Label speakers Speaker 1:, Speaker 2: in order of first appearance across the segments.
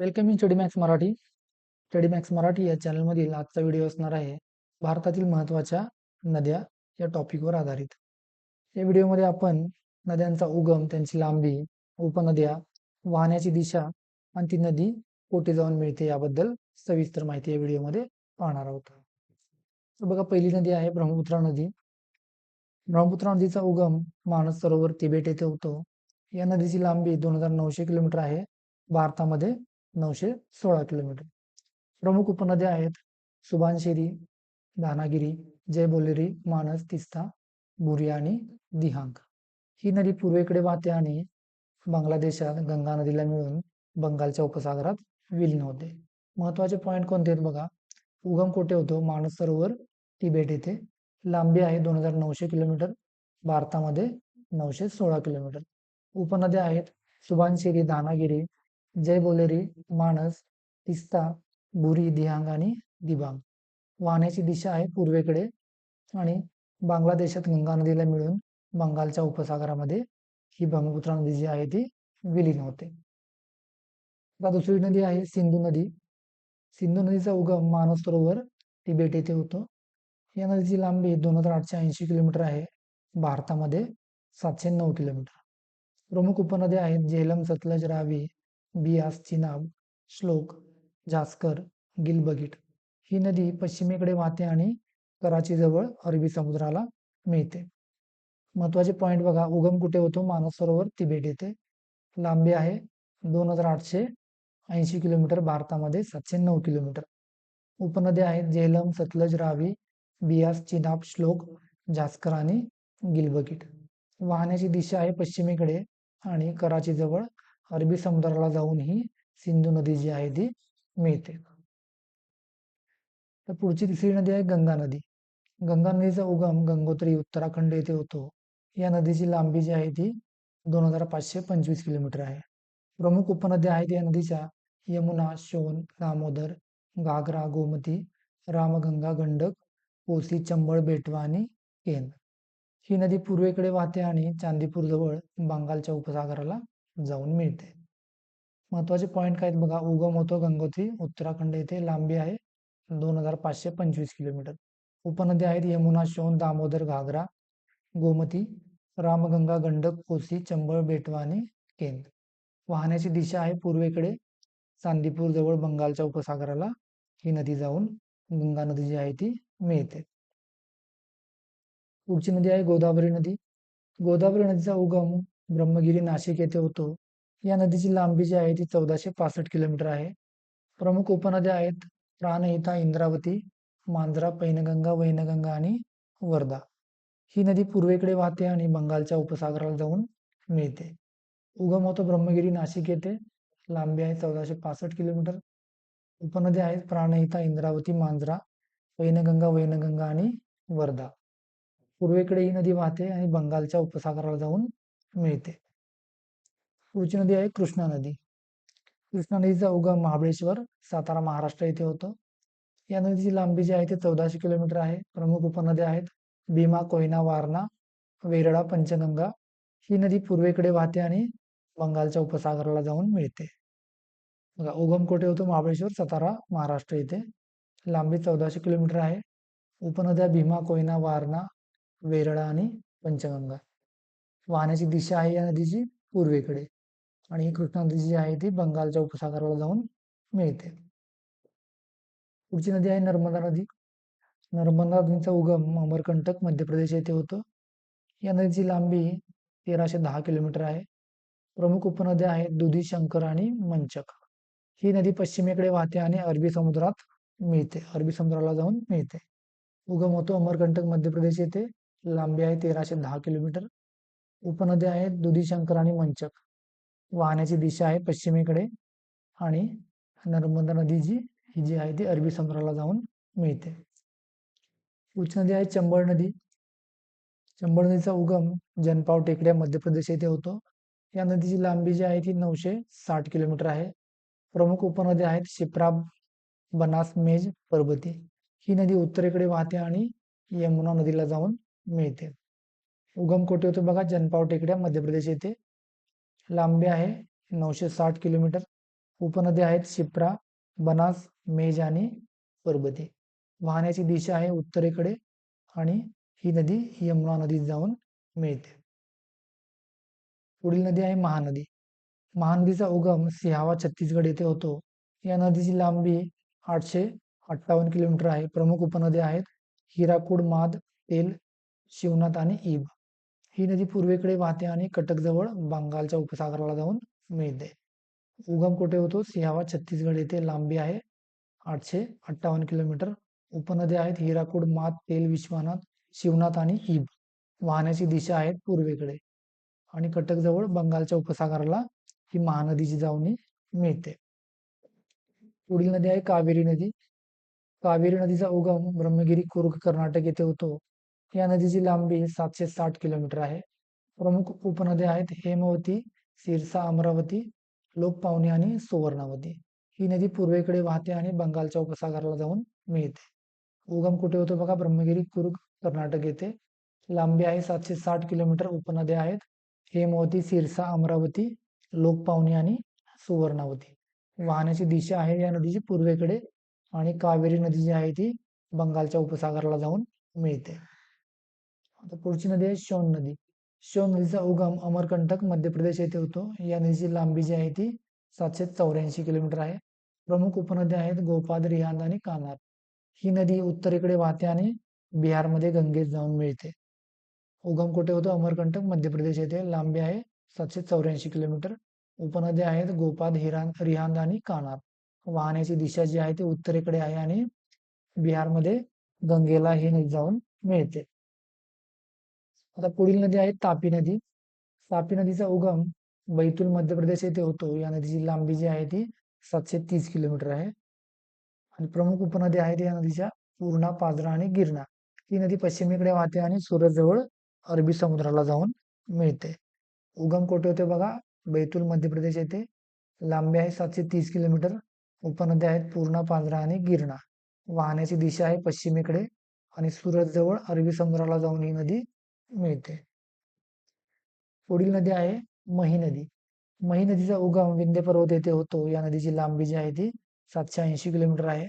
Speaker 1: Welcome in Study Max Marathi. Study Max Marathi या चॅनलमधील आजचा व्हिडिओ असणार आहे भारतातील महत्त्वाच्या नद्या या टॉपिकवर आधारित. या व्हिडिओमध्ये आपण नद्यांचा उगम त्यांची लांबी उपनद्या वाहण्याची दिशा आणि ती नदी कोठे जाऊन मिळते याबद्दल सविस्तर माहिती या व्हिडिओमध्ये पाहणार आहोत. तर बघा पहिली नदी आहे ब्रह्मपुत्रा नदी. ब्रह्मपुत्रा नदीचा उगम मानस सरोवर तिबेट येथे होतो. या नदीची लांबी दोन हजार नऊशे किलोमीटर आहे. भारतामध्ये नऊशे सोळा किलोमीटर. प्रमुख उपनद्या आहेत सुभानशेरी दानागिरी जयबोलेरी मानस तिस्ता बुरिया आणि दिहांग. ही नदी पूर्वेकडे वाहते आणि बांगलादेशात गंगा नदीला मिळून बंगालच्या उपसागरात विलीन होते. महत्त्वाचे पॉईंट कोणते आहेत बघा? उगम कोठे होतो? मानस सरोवर तिबेट येथे. लांबी आहे दोन हजार नऊशे किलोमीटर. भारतामध्ये नऊशे सोळा किलोमीटर. उपनद्या आहेत सुभानशेरी दानागिरी जयबोलेरी मानस तिस्ता बुरी दिहांग आणि दिबांग. वाहण्याची दिशा आहे पूर्वेकडे आणि बांगलादेशात गंगा नदीला मिळून बंगालच्या उपसागरामध्ये ही ब्रह्मपुत्रा नदी जी आहे ती विलीन होते. आता दुसरी नदी आहे सिंधू नदी. सिंधू नदीचा उगम मानस सरोवर तिबेट येथे होतो. या नदीची लांबी दोन हजार आठशे ऐंशी किलोमीटर आहे. भारतामध्ये सातशे नऊ किलोमीटर. प्रमुख उपनद्या आहेत झेलम सतलज रावी बियास चिनाब श्लोक जास्कर गिलबगिट. ही नदी पश्चिमेकडे वाहते आणि कराची जवळ अरबी समुद्राला मिळते. महत्त्वाचे पॉइंट बघा. उगम कुठे होतो? मानस सरोवर तिबेट येथे. लांबी आहे दोन हजार आठशे ऐंशी किलोमीटर. भारतामध्ये सातशे नऊ किलोमीटर. उपनद्या आहेत झेलम सतलज रावी बियास चिनाब श्लोक जास्कर आणि गिलबगिट. वाहण्याची दिशा आहे पश्चिमेकडे आणि कराची जवळ अरबी समुद्राला जाऊन ही सिंधू नदी जी आहे ती मिळते. तर पुढची तिसरी नदी आहे गंगा नदी. गंगा नदीचा उगम गंगोत्री उत्तराखंड येथे होतो. या नदीची लांबी जी आहे ती दोन हजार पाचशे पंचवीस किलोमीटर आहे. प्रमुख उपनद्या आहेत या नदीच्या. यमुना शोन दामोदर घागरा गोमती रामगंगा गंडक कोसी चंबळ बेटवा आणि केन. ही नदी पूर्वेकडे वाहते आणि चांदीपूर जवळ बंगालच्या उपसागराला जाऊन मिळते. महत्त्वाचे पॉईंट काय बघा? उगम होतो गंगोत्री उत्तराखंड येथे लांबी आहे दोन हजार पाचशे पंचवीस किलोमीटर. उपनद्या आहेत यमुना शोन दामोदर घागरा गोमती रामगंगा गंडक कोसी चंबळ बेटवा आणि केन. वाहण्याची दिशा आहे पूर्वेकडे चांदीपूर जवळ बंगालच्या उपसागराला. ही नदी जाऊन गंगा नदी जी आहे ती मिळते. पुढची नदी आहे गोदावरी नदी. गोदावरी नदीचा उगम ब्रह्मगिरी नाशिक येथे होतो. या नदीची लांबी जी आहे ती चौदाशे पासष्ट किलोमीटर आहे. प्रमुख उपनद्या आहेत प्राणहिता इंद्रावती मांजरा पैनगंगा वैनगंगा आणि वर्धा. ही नदी पूर्वेकडे वाहते आणि बंगालच्या उपसागराला जाऊन मिळते. उगम होतो ब्रह्मगिरी नाशिक येथे. लांबी आहे चौदाशे पासष्ट किलोमीटर. उपनद्या आहेत प्राणहिता इंद्रावती मांजरा वैनगंगा वैनगंगा आणि वर्धा. पूर्वेकडे ही नदी वाहते आणि बंगालच्या उपसागराला जाऊन मिळते. पुढची नदी आहे कृष्णा नदी. कृष्णा नदीचा उगम महाबळेश्वर सातारा महाराष्ट्र येथे होतो. या नदीची लांबी जी आहे ती चौदाशे किलोमीटर आहे. प्रमुख उपनद्या आहेत भीमा कोयना वारणा वेरळा पंचगंगा. ही नदी पूर्वेकडे वाहते आणि बंगालच्या उपसागराला जाऊन मिळते. बघा उगम कोठे होतो? महाबळेश्वर सातारा महाराष्ट्र येथे लांबी चौदाशे किलोमीटर आहे. उपनद्या भीमा कोयना वारणा वेरळा आणि पंचगंगा. वाहण्याची दिशा आहे या नदीची पूर्वेकडे. आणि ही कृष्णा नदी जी आहे ती बंगालच्या उपसागराला जाऊन मिळते. पुढची नदी आहे नर्मदा नदी. नर्मदा नदीचा उगम अमरकंटक मध्य प्रदेश येथे होतो. या नदीची लांबी तेराशे दहा किलोमीटर आहे. प्रमुख उपनद्या आहेत दुधी शंकर आणि मंचक. ही नदी पश्चिमेकडे वाहते आणि अरबी समुद्रात मिळते. अरबी समुद्राला जाऊन मिळते. उगम होतो अमरकंटक मध्य प्रदेश येथे. लांबी आहे तेराशे दहा किलोमीटर. उपनद्या आहेत दुधीशंकर आणि मंचक. वाहण्याची दिशा आहे पश्चिमेकडे आणि नर्मदा नदी जी ही जी आहे ती अरबी समुद्राला जाऊन मिळते. पुढची नदी आहे चंबळ नदी. चंबळ नदीचा उगम जनपाव टेकड्या मध्य प्रदेश येथे होतो. या नदीची लांबी जी आहे ती नऊशे साठ किलोमीटर आहे. प्रमुख उपनद्या आहेत शिप्रा बनास मेज पर्वती. ही नदी उत्तरेकडे वाहते आणि यमुना नदीला जाऊन मिळते. उगम कोठे होतो बघा जनपाव टेकड्या मध्य प्रदेश येथे. लांबी आहे नऊशे साठ किलोमीटर. उपनद्या आहेत शिप्रा बनास मेज आणि पर्बती वाहण्याची दिशा आहे उत्तरेकडे आणि ही नदी यमुना नदीत जाऊन मिळते. पुढील नदी आहे महानदी. महानदीचा उगम सिहावा छत्तीसगड येथे होतो. या नदीची लांबी आठशे अठ्ठावन्न किलोमीटर आहे. प्रमुख उपनद्या आहेत हिराकूड माद तेल शिवनाथ आणि इब. ही नदी पूर्वेकडे वाहते आणि कटकजवळ बंगालच्या उपसागराला जाऊन मिळते. उगम कुठे होतो? सिहावा छत्तीसगड येथे लांबी आहे आठशे अठ्ठावन्न किलोमीटर. उपनद्या आहेत हिराकूड मात तेल विश्वनाथ शिवनाथ आणि हिब वाहण्याची दिशा आहेत पूर्वेकडे. आणि कटकजवळ बंगालच्या उपसागराला ही महानदीची जाऊनी मिळते. पुढील नदी आहे कावेरी नदी. कावेरी नदीचा उगम ब्रह्मगिरी कुर्ग कर्नाटक येथे होतो. या नदीची लांबी सातशे साठ किलोमीटर आहे. प्रमुख उपनद्या आहेत हेमवती सिरसा अमरावती लोकपावनी आणि सुवर्णावती. ही नदी पूर्वेकडे वाहते आणि बंगालच्या उपसागराला जाऊन मिळते. उगम कुठे होतो बघा? ब्रह्मगिरी कुर्ग कर्नाटक येथे. लांबी आहे सातशे साठ किलोमीटर. उपनद्या आहेत हेमवती सिरसा अमरावती लोकपावनी आणि सुवर्णावती. वाहण्याची दिशा आहे या नदीची पूर्वेकडे आणि कावेरी नदी जी आहे ती बंगालच्या उपसागराला जाऊन मिळते. आता पुढची नदी आहे शोन नदी. शोन नदीचा उगम अमरकंटक मध्य प्रदेश येथे होतो. या नदीची लांबी जी आहे ती सातशे चौऱ्याऐंशी किलोमीटर आहे. प्रमुख उपनद्या आहेत गोपाद रिहांद आणि कानार ही नदी उत्तरेकडे वाहते आणि बिहारमध्ये गंगेत जाऊन मिळते. उगम कुठे होतो? अमरकंटक मध्य प्रदेश येथे. लांबी आहे सातशे चौऱ्याऐंशी किलोमीटर. उपनद्या आहेत गोपाद हिरान रिहांद आणि कानार वाहण्याची दिशा जी आहे ती उत्तरेकडे आहे आणि बिहारमध्ये गंगेला ही नदी जाऊन मिळते. आता पुढील नदी आहे तापी नदी. तापी नदीचा उगम बैतूल मध्य प्रदेश येथे होतो. या नदीची लांबी जी आहे ती सातशे तीस किलोमीटर आहे. आणि प्रमुख उपनदी आहेत या नदीच्या पूर्णा पाजरा आणि गिरणा. ही नदी पश्चिमेकडे वाहते आणि सुरत जवळ अरबी समुद्राला जाऊन मिळते. उगम कोठे होते बघा? बैतूल मध्य प्रदेश येथे. लांबी आहे सातशे तीस किलोमीटर. उपनद्या आहेत पूर्णा पांजरा आणि गिरणा. वाहण्याची दिशा आहे पश्चिमेकडे आणि सुरत जवळ अरबी समुद्राला जाऊन ही नदी मिळते. पुढील नदी आहे मही नदी. मही नदीचा उगम विंध्य पर्वत येथे होतो. या नदीची लांबी जी आहे ती सातशे ऐंशी किलोमीटर आहे.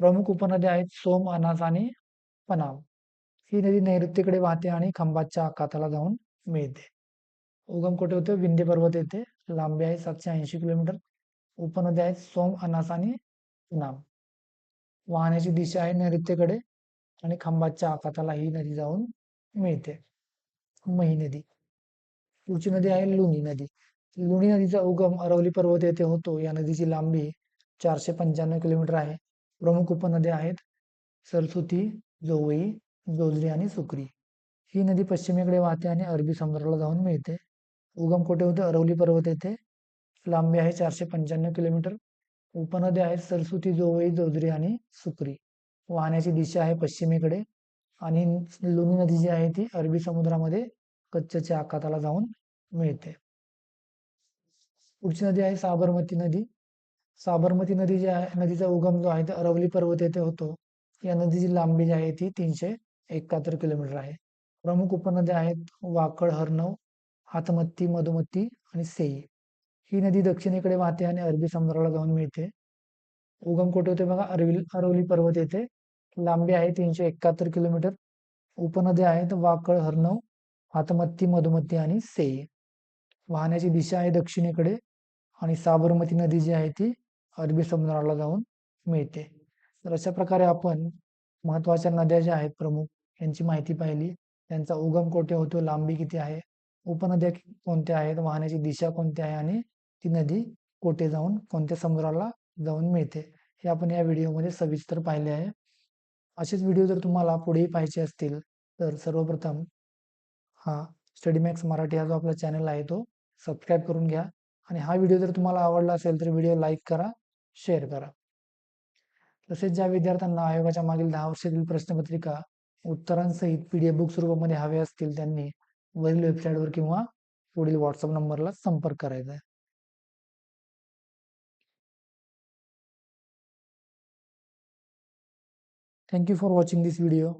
Speaker 1: प्रमुख उपनद्या आहेत सोम अनास आणि पनाव. ही नदी नैऋत्येकडे वाहते आणि खंबाच्या आखाताला जाऊन मिळते. उगम कुठे होतो? विंध्य पर्वत येथे. लांबी आहे सातशे ऐंशी किलोमीटर. उपनद्या आहेत सोम अनास आणि पनाव. वाहण्याची दिशा आहे नैऋत्येकडे आणि खंबातच्या आखाताला ही नदी जाऊन मिळते. मही नदी. पुढची नदी आहे लुणी नदी. लुणी नदीचा उगम अरवली पर्वत येथे होतो. या नदीची लांबी चारशे पंच्याण्णव किलोमीटर आहे. प्रमुख उपनद्या आहेत सरस्वती जोवई जोजरी आणि सुकरी. ही नदी पश्चिमेकडे वाहते आणि अरबी समुद्राला जाऊन मिळते. उगम कुठे होते? अरवली पर्वत येथे. लांबी आहे चारशे पंच्याण्णव किलोमीटर. उपनद्या आहेत सरस्वती जोवई जोजरी आणि सुकरी. वाहण्याची दिशा आहे पश्चिमेकडे आणि लुणी नदी जी आहे ती अरबी समुद्रामध्ये कच्छच्या आखाताला जाऊन मिळते. पुढची नदी आहे साबरमती नदी. साबरमती नदी जी आहे नदीचा उगम जो आहे ते अरवली पर्वत येथे होतो. या नदीची लांबी जी आहे ती तीनशे एकाहत्तर किलोमीटर आहे. प्रमुख उपनद्या आहेत वाकड हरनव हातमत्ती मधुमत्ती आणि सेई. ही नदी दक्षिणेकडे वाहते आणि अरबी समुद्राला जाऊन मिळते. उगम कुठे होते बघा? अरवली अरवली पर्वत येथे. लांबी आहे तीनशे एकाहत्तर किलोमीटर. उपनद्या आहेत वाकळ हरनव हातमत्ती मधुमती आणि सेई वाहण्याची दिशा आहे दक्षिणेकडे आणि साबरमती नदी जी आहे ती अरबी समुद्राला जाऊन मिळते. तर अशा प्रकारे आपण महत्त्वाच्या नद्या ज्या आहेत प्रमुख यांची माहिती पाहिली. त्यांचा उगम कोठे होतो लांबी किती आहे उपनद्या कोणत्या आहेत वाहण्याची दिशा कोणती आहे आणि ती नदी कोठे जाऊन कोणत्या समुद्राला जाऊन मिळते हे आपण या व्हिडिओमध्ये सविस्तर पाहिले आहे. असेच व्हिडिओ जर तुम्हाला पुढेही पाहिजे असतील तर सर्वप्रथम हा स्टडी मॅक्स मराठी हा जो आपला चॅनल आहे तो सबस्क्राईब करून घ्या. आणि हा व्हिडिओ जर तुम्हाला आवडला असेल तर व्हिडिओ लाईक करा शेअर करा. तसेच ज्या विद्यार्थ्यांना आयोगाच्या मागील दहा वर्षातील प्रश्नपत्रिका उत्तरांसहित पी डी एफ बुक स्वरूपामध्ये हवे असतील त्यांनी वरील वेबसाईटवर किंवा पुढील व्हॉट्सअप नंबरला संपर्क करायचा आहे. Thank you for watching this video